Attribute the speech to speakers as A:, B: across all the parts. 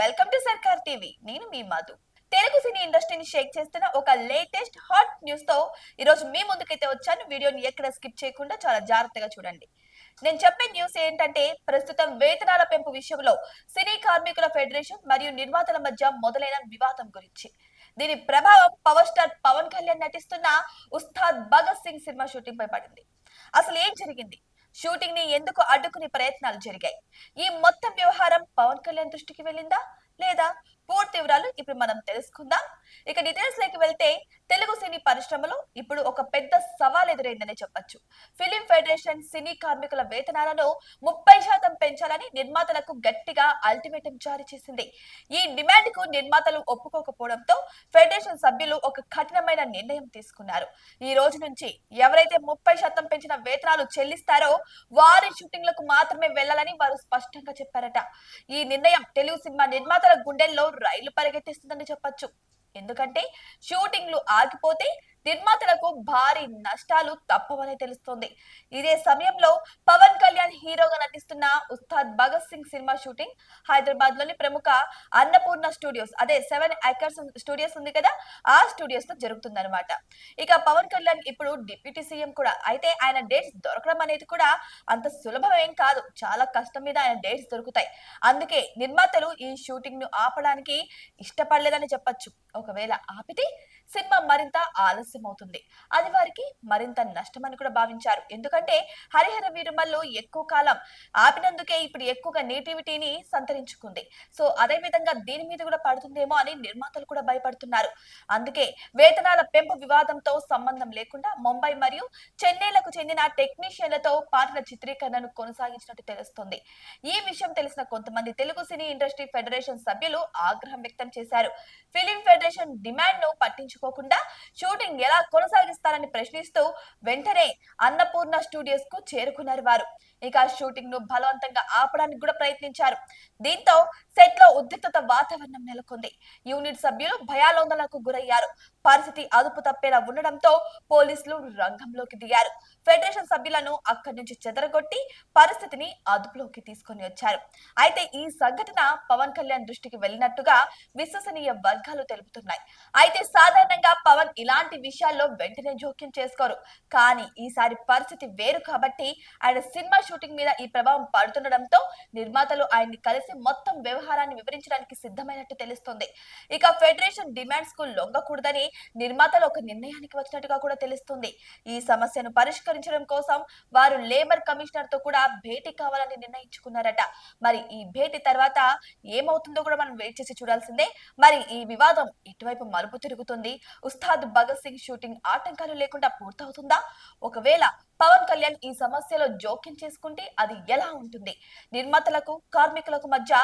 A: Welcome to సర్కార్ TV. నేను మీ మధు. తెలుగు సినీ ఇండస్ట్రీని షేక్ చేస్తున్న ఒక లేటెస్ట్ హాట్ న్యూస్తో ఈ రోజు మీ ముందుకైతే వచ్చాను. వీడియోని ఎక్కడ స్కిప్ చేయకుండా చాలా జాగ్రత్తగా చూడండి. నేను చెప్పే న్యూస్ ఏంటంటే ప్రస్తుతం వేతనాల పెంపు విషయంలో సినీ కార్మికుల ఫెడరేషన్ మరియు నిర్మాతల మధ్య మొదలైన వివాదం గురించి. దీని ప్రభావం పవర్ స్టార్ పవన్ కళ్యాణ్ నటిస్తున్న ఉస్తాద్ భగత్ సింగ్ సినిమా షూటింగ్ పై పడింది. అసలు ఏం జరిగింది? షూటింగ్ని ఎందుకు అడ్డుకునే ప్రయత్నాలు జరిగాయి? ఈ మొత్తం వ్యవహారం పవన్ కళ్యాణ్ దృష్టికి వెళ్ళిందా? లేదా పూర్తి వివరాలు ఇప్పుడు మనం తెలుసుకుందాం. ఇక డీటెయిల్స్లోకి వెళ్తే తెలుగు సినీ పరిశ్రమలో ఇప్పుడు ఒక పెద్ద సవాల్ ఎదురైందనే చెప్పొచ్చు. ఫిలిం ఫెడరేషన్ సినీ కార్మికుల వేతనాలను ముప్పై శాతం పెంచాలని నిర్మాతలకు గట్టిగా అల్టిమేటం జారీ చేసింది. ఈ డిమాండ్కు నిర్మాతలు ఒప్పుకోకపోవడంతో ఫెడరేషన్ సభ్యులు ఒక కఠినమైన నిర్ణయం తీసుకున్నారు. ఈ రోజు నుంచి ఎవరైతే ముప్పై శాతం పెంచిన వేతనాలు చెల్లిస్తారో వారి షూటింగ్లకు మాత్రమే వెళ్ళాలని వారు స్పష్టంగా చెప్పారట. ఈ నిర్ణయం తెలుగు సినిమా నిర్మాతల గుండెల్లో రైలు పరిగెత్తిస్తుందని చెప్పొచ్చు. ఎందుకంటే షూటింగ్లు ఆగిపోతే నిర్మాతలకు భారీ నష్టాలు తప్పవని తెలుస్తోంది. ఇదే సమయంలో పవన్ కళ్యాణ్ హీరోగా నటిస్తున్న ఉస్తాద్ భగత్ సింగ్ సినిమా షూటింగ్ హైదరాబాద్లోని ప్రముఖ అన్నపూర్ణ స్టూడియోస్ అదే సెవెన్ ఐకర్స్ స్టూడియోస్ ఉంది కదా ఆ స్టూడియోస్లో జరుగుతుందన్నమాట. ఇక పవన్ కళ్యాణ్ ఇప్పుడు డిప్యూటీ సీఎం కూడా. అయితే ఆయన డేట్స్ దొరకడం అనేది కూడా అంత సులభం ఏం కాదు. చాలా కష్టం మీద ఆయన డేట్స్ దొరుకుతాయి. అందుకే నిర్మాతలు ఈ షూటింగ్ను ఆపడానికి ఇష్టపడలేదని చెప్పొచ్చు. ఒకవేళ ఆపితే సినిమా మరింత ఆలస్యం అవుతుంది అది వారికి మరింత నష్టమని కూడా భావించారు. ఎందుకంటే హరిహర వీరమల్లు ఎక్కువ కాలం ఆపినందుకే ఇప్పుడు ఎక్కువగా నేటివిటీని సంతరించుకుంది. సో అదే విధంగా దీని మీద కూడా పడుతుందేమో అని నిర్మాతలు కూడా భయపడుతున్నారు. అందుకే వేతనాల పెంపు వివాదంతో సంబంధం లేకుండా ముంబై మరియు చెన్నైలకు చెందిన టెక్నీషియన్లతో పాటల చిత్రీకరణను కొనసాగించినట్టు తెలుస్తుంది. ఈ విషయం తెలిసిన కొంతమంది తెలుగు సినీ ఇండస్ట్రీ ఫెడరేషన్ సభ్యులు ఆగ్రహం వ్యక్తం చేశారు. ఫిలిం ఫెడరేషన్ డిమాండ్ను పట్టించు పట్టించుకోకుండా షూటింగ్ ఎలా కొనసాగిస్తారని ప్రశ్నిస్తూ వెంటనే అన్నపూర్ణ స్టూడియోస్కు చేరుకున్నారు వారు. ఇక షూటింగ్ను బలవంతంగా ఆపడానికి కూడా ప్రయత్నించారు. దీంతో సెట్లో ఉద్రిక్తత వాతావరణం నెలకొంది. యూనిట్ సభ్యులు భయాలోందనకు గురయ్యారు. పరిస్థితి అదుపు తప్పేలా ఉండడంతో పోలీసులు రంగంలోకి దిగారు. ఫెడరేషన్ సభ్యులను అక్కడి నుంచి చెదరగొట్టి పరిస్థితిని అదుపులోకి తీసుకొని వచ్చారు. అయితే ఈ సంఘటన పవన్ కళ్యాణ్ దృష్టికి వెళ్ళినట్టుగా విశ్వసనీయ వర్గాలు తెలుపుతున్నాయి. అయితే సాధారణంగా పవన్ ఇలాంటి విషయాల్లో వెంటనే జోక్యం చేసుకోరు. కానీ ఈసారి పరిస్థితి వేరు కాబట్టి ఆయన సినిమా షూటింగ్ మీద ఈ ప్రభావం పడుతుండడంతో నిర్మాతలు ఆయన్ని కలిసి మొత్తం వ్యవహారాన్ని వివరించడానికి సిద్ధమైనట్టు తెలుస్తుంది. ఇక ఫెడరేషన్ డిమాండ్స్కు లొంగకూడదని నిర్మాతలు ఒక నిర్ణయానికి వచ్చినట్టుగా కూడా తెలుస్తుంది. ఈ సమస్యను పరిష్కరించడం కోసం వారు లేబర్ కమిషనర్తో కూడా భేటీ కావాలని నిర్ణయించుకున్నారట. మరి ఈ భేటీ తర్వాత ఏమవుతుందో కూడా మనం వెయిట్ చేసి చూడాల్సిందే. మరి ఈ వివాదం ఇటువైపు మలుపు తిరుగుతుంది? ఉస్తాద్ భగత్ సింగ్ షూటింగ్ ఆటంకాలు లేకుండా పూర్తవుతుందా? ఒకవేళ పవన్ కళ్యాణ్ ఈ సమస్యలో జోక్యం చేసుకుంటే అది ఎలా ఉంటుంది? నిర్మాతలకు కార్మికులకు మధ్య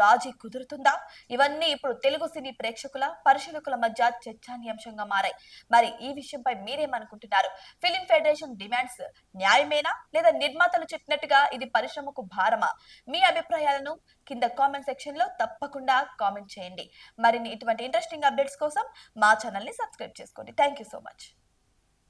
A: రాజీ కుదురుతుందా? ఇవన్నీ ఇప్పుడు తెలుగు సినీ ప్రేక్షకుల పరిశీలకుల మధ్య చర్చానీయాంశంగా మారాయి. మరి ఈ విషయంపై మీరేమనుకుంటున్నారు? ఫిలిం ఫెడరేషన్ డిమాండ్స్ న్యాయమేనా? లేదా నిర్మాతలు చెప్పినట్టుగా ఇది పరిశ్రమకు భారమా? మీ అభిప్రాయాలను కింద కామెంట్ సెక్షన్లో తప్పకుండా కామెంట్ చేయండి. మరిన్ని ఇటువంటి ఇంట్రెస్టింగ్ అప్డేట్స్ కోసం మా ఛానల్ని సబ్స్క్రైబ్ చేసుకోండి. Thank you so much.